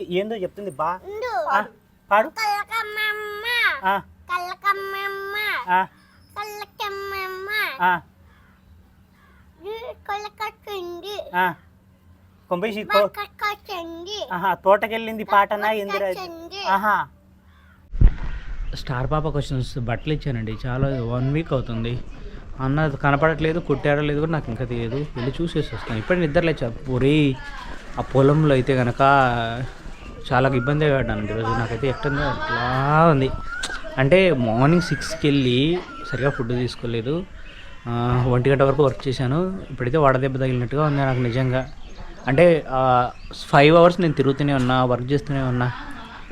కొట్టి ఏందో చెప్తుంది. బా. పాడు. కలకమ్మమ్మ. కొలకొచ్చింది. కొంపేసి తోటకెళ్ళింది పాటనా ఎందుకు ఆహా. స్టార్ పాప క్వశ్చన్స్ బట్టలు ఇచ్చానండి. చాలా వన్ వీక్ అవుతుంది. అన్న కనపడట్లేదు కుట్టారో లేదు కూడా నాకు ఇంకా తెలియదు. వెళ్ళి చూసేసి వస్తాను. ఇప్పుడే నిద్ర లేచా ఒరే ఆ పొలంలో అయితే కనుక చాలా ఇబ్బంది పడ్డాను ఈరోజు నాకైతే ఎక్కడ అట్లా ఉంది. అంటే మార్నింగ్ సిక్స్కి వెళ్ళి సరిగా ఫుడ్ తీసుకోలేదు. ఒంటి గంట వరకు వర్క్ చేశాను. ఇప్పుడైతే వడదెబ్బ తగిలినట్టుగా ఉంది నాకు నిజంగా. అంటే ఫైవ్ అవర్స్ నేను తిరుగుతూనే ఉన్నా వర్క్ చేస్తూనే ఉన్నా.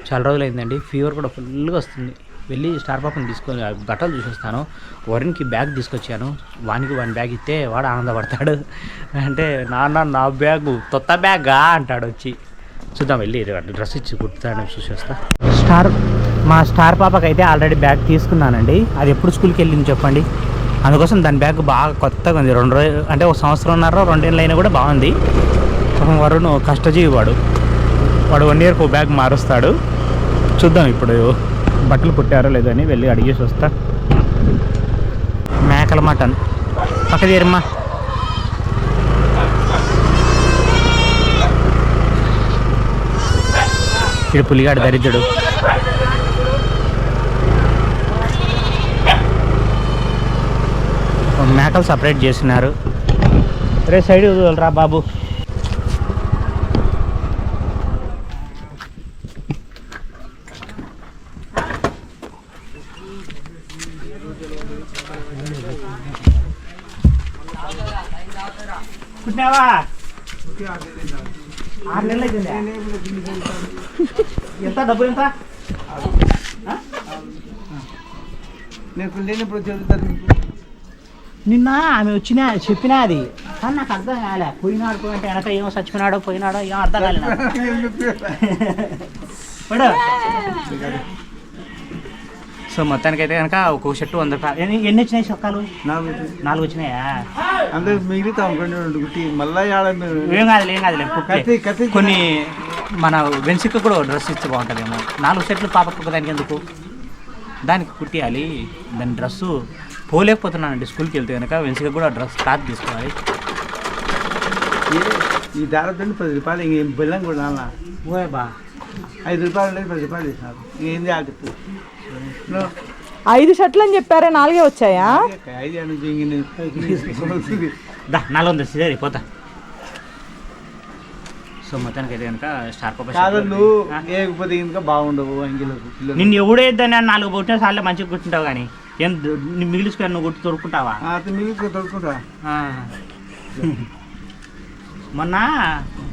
చాలా రోజులు అయిందండి ఫీవర్ కూడా ఫుల్గా వస్తుంది. వెళ్ళి స్టార్ పాపని తీసుకొని బట్టలు చూసేస్తాను. వరుణ్కి బ్యాగ్ తీసుకొచ్చాను. వానికి వన్ బ్యాగ్ ఇస్తే వాడు ఆనందపడతాడు. అంటే నాన్న నా బ్యాగ్ కొత్త బ్యాగా? అంటాడు వచ్చి. చూద్దాం వెళ్ళి డ్రెస్ ఇచ్చి కుట్టుతాను చూసేస్తా. స్టార్ మా స్టార్ పాపకి అయితే ఆల్రెడీ బ్యాగ్ తీసుకున్నానండి. అది ఎప్పుడు స్కూల్కి వెళ్ళింది చెప్పండి? అందుకోసం దాని బ్యాగ్ బాగా కొత్తగా ఉంది. రెండు రోజులు అంటే ఒక సంవత్సరంన్నర రెండేళ్ళు అయినా కూడా బాగుంది. వరుణ్ కష్టజీవి వాడు. వాడు వన్ ఇయర్కి ఒక బ్యాగ్ మారుస్తాడు. చూద్దాం ఇప్పుడు బట్టలు కుట్టారో లేదో అని వెళ్ళి అడిగేసి వస్తా. మేకల మటన్. పక్క తీరమ్మా. ఇది పులిగాడు దరిద్రుడు. మేకలు సపరేట్ చేసినారు రే సైడ్ రా బాబు. పుట్టినావా? ఆరు నెలలు? ఎంత? డబ్బులు ఎంత? నీకు లేనప్పుడు చెబుతారు నిన్న ఆమె వచ్చినా చెప్పినా అది. కానీ నాకు అర్థం కాలే. పోయినాడు పోయి అంటే వెనక ఏమో చచ్చిపోయినాడో పోయినాడో ఏమో అర్థం కాలే నాకు. సో మొత్తానికి అయితే కనుక ఒక షర్టు వంద ఎన్ని వచ్చినాయి చొక్కాలు? నాకు నాలుగు వచ్చినాయా? అనుకోండి రెండు గుట్టి మళ్ళా ఏం కాదులే ఏం కాదులే కొన్ని మన వెన్సిక్ కూడా డ్రెస్ ఇస్తే బాగుంటుందేమో. నాలుగు షర్ట్లు పాపకు దానికి ఎందుకు? దానికి కుట్టియాలి. దాని డ్రెస్సు పోలేకపోతున్నానండి స్కూల్కి వెళ్తే కనుక వెన్సిక కూడా డ్రెస్ క్లాత్ తీసుకోవాలి. ఈ దారతో పది రూపాయలు ఇంకేం బెల్లం కూడా బా. ఐదు రూపాయలు ఉండేది పది రూపాయలు ఇచ్చినారు ఇంకేంది ఆగుతుంది ఐదు షర్ట్లు అని చెప్పారే నాలుగే వచ్చాయా? ఐదు నాలుగు వందలు సరే పోతా. సో మొత్తానికి అయితే కనుక స్టార్? లేకపోతే ఇంకా బాగుండవు అంగిలకు నిన్ను ఎవడేద్దని నాలుగు పుట్టిన సార్లు మంచిగా కుట్టింటావు కానీ. ఏం మిగిలిచుకొని నువ్వు గుర్తు తొడుక్కుంటావా? తొడుకుంటా ఆ. మొన్న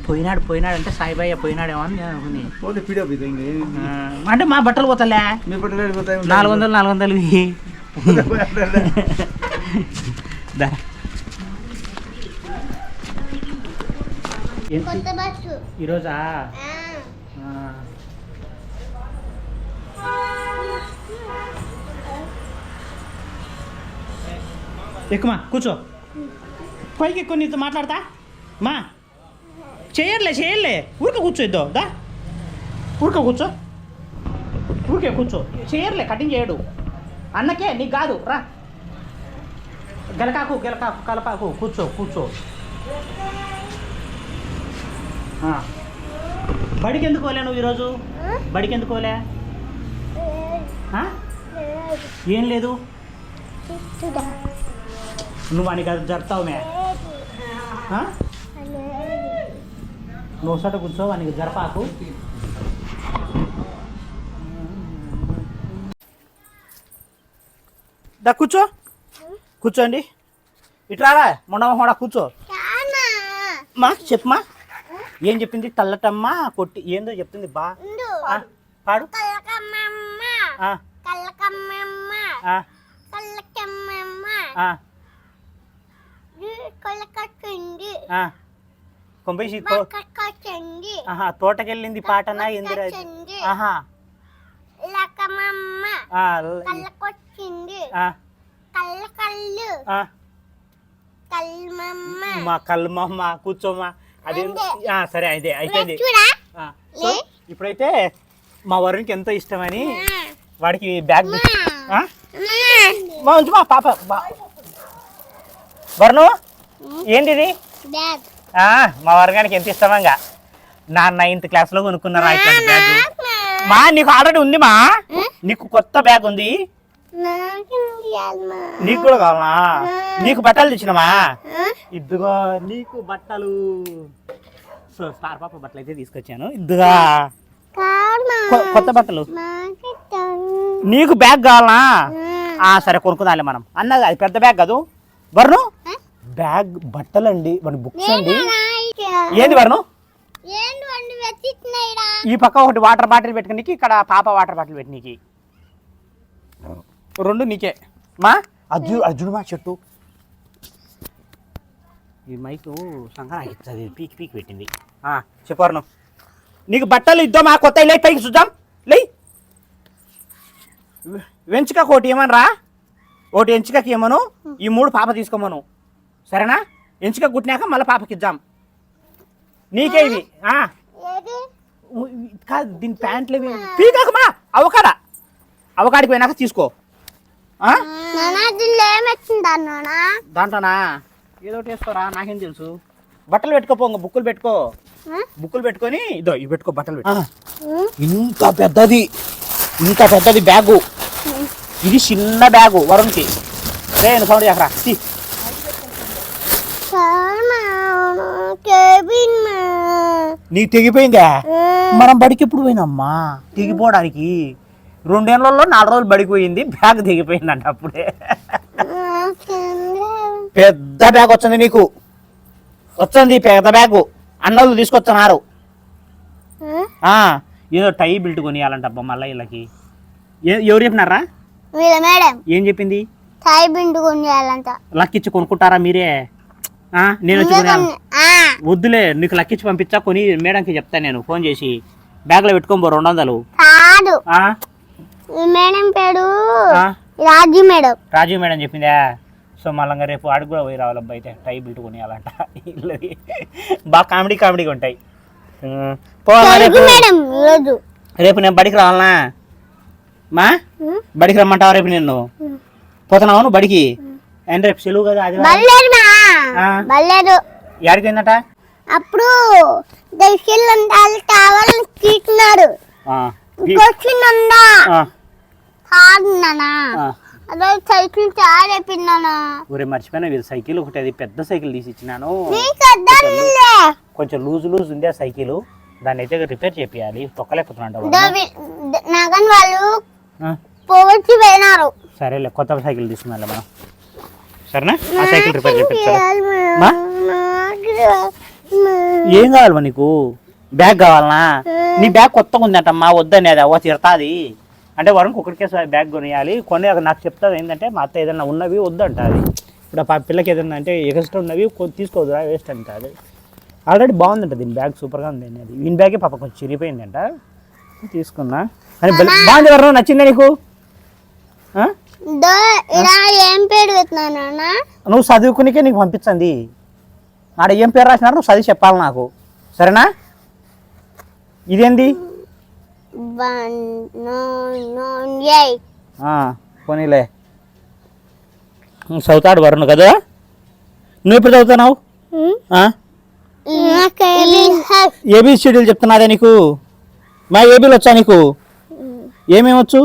పోయినాడు పోయినాడు అంటే సాయిబాయ్య పోయినాడేమో అని నేను అనుకుని పోతే పీడియో పోతే ఇంకేం ఆ, అంటే మా బట్టలు పోతలే మీ నాలుగు వందలు నాలుగు వందలు ఇయ్యి. దా. ఏంటి? కొత్త బస్సు ఈరోజా ఆ. ఆ. ఎక్కుమా కూర్చో పైకి ఎక్కువ నీతో మాట్లాడతా మా. చేయర్లే చేయర్లే ఊరికే కూర్చోద్దో దా. ఊరికే కూర్చో. ఊరికే కూర్చో. చేయర్లే కటింగ్ చేయడు. అన్నకే నీకు కాదు రా. గెలకాకు గెలకాకు కలపాకు. కూర్చో కూర్చో. బడికి ఎందుకు పోలే నువ్వు ఈరోజు? బడికి ఎందుకు పోలే? ఏం లేదు? నువ్వు అని కదా జరుతావు మే? నువ్వు సట కూర్చో వానికి జరపాకు. దా కూర్చో. కూర్చోండి. ఇట్రారా మొండమోడ కూర్చో. మా చెప్పమా? ఏం చెప్పింది? తల్లటమ్మ కొట్టి ఏందో చెప్తుంది బా. పాడు. కలకమ్మమ్మ కొంపేసి ఆహా తోటకెళ్ళింది పాటనా కొలకొచ్చింది ఆహా. మా కల్మమ్మ కూర్చోమ్మా. అదే సరే అదే అయిపోయింది. ఇప్పుడైతే మా వరుణ్కి ఎంతో ఇష్టమని వాడికి బ్యాగ్? మా. ఉంచు మా పాప వరుణు ఏంటిది? బ్యాగ్. మా వరగానికి ఎంత ఇష్టమంగా? నా నైన్త్ క్లాస్లో కొనుక్కున్నారా ఇట్లాంటి బ్యాగ్ మా నీకు ఆల్రెడీ ఉంది మా. నీకు కొత్త బ్యాగ్ ఉంది. నాకు కూడా కావాలా? నీకు బట్టలు తెచ్చినమా? ఇద్దుగో నీకు బట్టలు. సో స్టార్ పాప బట్టలు అయితే తీసుకొచ్చాను. ఇద్దుగా కొత్త బట్టలు. నాకు ఇష్టం. బ్యాగ్ కావాలా సరే కొనుక్కుందాంలే మనం. అన్నది అది పెద్ద బ్యాగ్ కాదు. వరుణు బ్యాగ్ బట్టలు అండి మన బుక్స్ అండి. ఏంది వరుణు? వండి ఈ పక్క ఒకటి వాటర్ బాటిల్ పెట్టుకునికి ఇక్కడ పాప వాటర్ బాటిల్ పెట్టినకి రెండు నీకే. మా? అర్జున్ అర్జున్ మా చెట్టు ఈ మైకు సంక్రాంతి పీకి పీకి పెట్టింది. ఆ, చెప్పారు నీకు బట్టలు ఇద్దామా కొత్త లే పైకి చూద్దాం. లే. వెంచుక ఒకటి ఏమనరా ఒకటి ఎంచుకకి ఏమను ఈ మూడు పాప తీసుకోమను. సరేనా? ఎంచుక కుట్టినాక మళ్ళీ పాపకి ఇద్దాం. నీకే ఇవి. కాదు దీని ప్యాంట్లు పీకాకమా అవకాడ. అవకాడికి పోయినాక తీసుకో. దాంట్లోనా? ఏదో వేసుకోరా నాకేం తెలుసు. బట్టలు పెట్టుకోపో ఇంకా బుక్కులు పెట్టుకో? బుక్కులు పెట్టుకొని ఇదో ఇవి పెట్టుకో బట్టలు? ఇంత పెద్దది. ఇంత పెద్దది బ్యాగు. ఇది చిన్న బ్యాగు వరుణ్కి. రే సౌండ్ చేకరా నీకు తెగిపోయిందా? మనం బడికి ఎప్పుడు పోయినమ్మా? తెగిపోవడానికి. రెండేళ్ళలో నాలుగు రోజులు బడికి పోయింది బ్యాగ్ తెగిపోయిందంట అప్పుడే. పెద్ద బ్యాగ్ వచ్చింది నీకు. వచ్చింది పెద్ద బ్యాగు. అన్నలు తీసుకొస్తున్నారు. ఏదో టై బిల్ట్ కొనియాలంట అబ్బా మళ్ళీ వీళ్ళకి. ఎవరు చెప్పినారా? ఏం చెప్పింది? తాయి బిండు కొనియాలంట. లక్కిచ్చి కొనుక్కుంటారా మీరే? నేను వచ్చి వద్దులే నీకు లక్కిచ్చి పంపించా కొని మేడంకి చెప్తాను నేను ఫోన్ చేసి. బ్యాగ్లో పెట్టుకోని పో రెండు వందలు. కాదు. మేడం పేరు రాజీ మేడం. రాజీవ్ మేడం చెప్పిందా? సో మళ్ళీ రేపు ఆడికి కూడా పోయి రావాలబ్బా అయితే టై బిల్ట్ కొనియాలంట. ఇల్లది. బాగా కామెడీ కామెడీగా ఉంటాయి. రేపు? రేపు నేను బడికి రావాలనా? మా? బడికి రమ్మంటావా రేపు నిన్ను? పోతున్నావు బడికి? అండ్ రేపు సెలవు కదా అది ఎక్కడికి పోయిందట అప్పుడు కావాలని తీసినాడు. అదే సైకిల్ చాలా మర్చిపోయినా వీళ్ళు సైకిల్ ఒకటి అది పెద్ద సైకిల్ తీసి ఇచ్చినాను. కొంచెం లూజ్ లూజ్ ఉంది ఆ సైకిల్. దాన్ని అయితే రిపేర్ చేపియాలి. తొక్కలేకపోతున్నాడు నగన్ వాళ్ళు ఆ, పోవచ్చు పోయినారు. సరేలే కొత్త సైకిల్ తీసుకున్నాలే మనం. సరేనా ఆ సైకిల్ రిపేర్? ఏం కావాలమ్మా నీకు? బ్యాగ్ కావాలనా? నీ బ్యాగ్ కొత్తగా ఉందంటమ్మా వద్దని అది అవ్వ తిడతాది. అంటే వరకు ఒకరికే బ్యాగ్ కొనియాలి. కొని అది నాకు చెప్తాది ఏంటంటే మా అత్త ఏదైనా ఉన్నవి వద్దంటాది. ఇప్పుడు ఆ పిల్లకి ఏదైనా అంటే ఎక్స్ట్రా ఉన్నవి తీసుకోవద్దురా వేస్ట్ అంటాది. ఆల్రెడీ బాగుందంట దీని బ్యాగ్ సూపర్గా ఉంది అది ఈయన బ్యాగే పాప కొంచెం చిరిగిపోయిందంట. తీసుకున్నా. అని బాగుంది వరం నచ్చిందా నీకు ఆ? ఇలా ఏం పేరు పెట్టినా నువ్వు చదువుకునికే నీకు పంపించండి ఆడ ఏం పేరు రాసినారు నువ్వు చదివి చెప్పాలి నాకు. సరేనా? ఇదేంది? పోనీలే. చదువుతాడు వరుణ్ కదా? నువ్వు ఎప్పుడు చదువుతున్నావు? ఏబీ షెడ్యూల్ చెప్తున్నాదే నీకు? మా ఏబీలు వచ్చా నీకు? ఏమేమి వచ్చు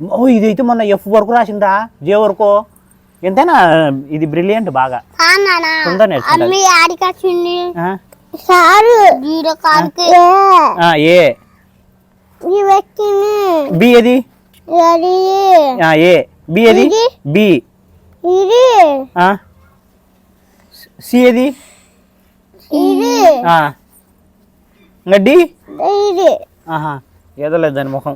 ఓ ఇది అయితే మొన్న ఎఫ్ వరకు రాసిందా జే వరకు. ఎంతైనా ఇది బ్రిలియంట్ బాగా. తొందర ఏ? బి ఏది? ఏ? ఏది? సి. ఇంకా డి ఏదో లేదు దాని ముఖం.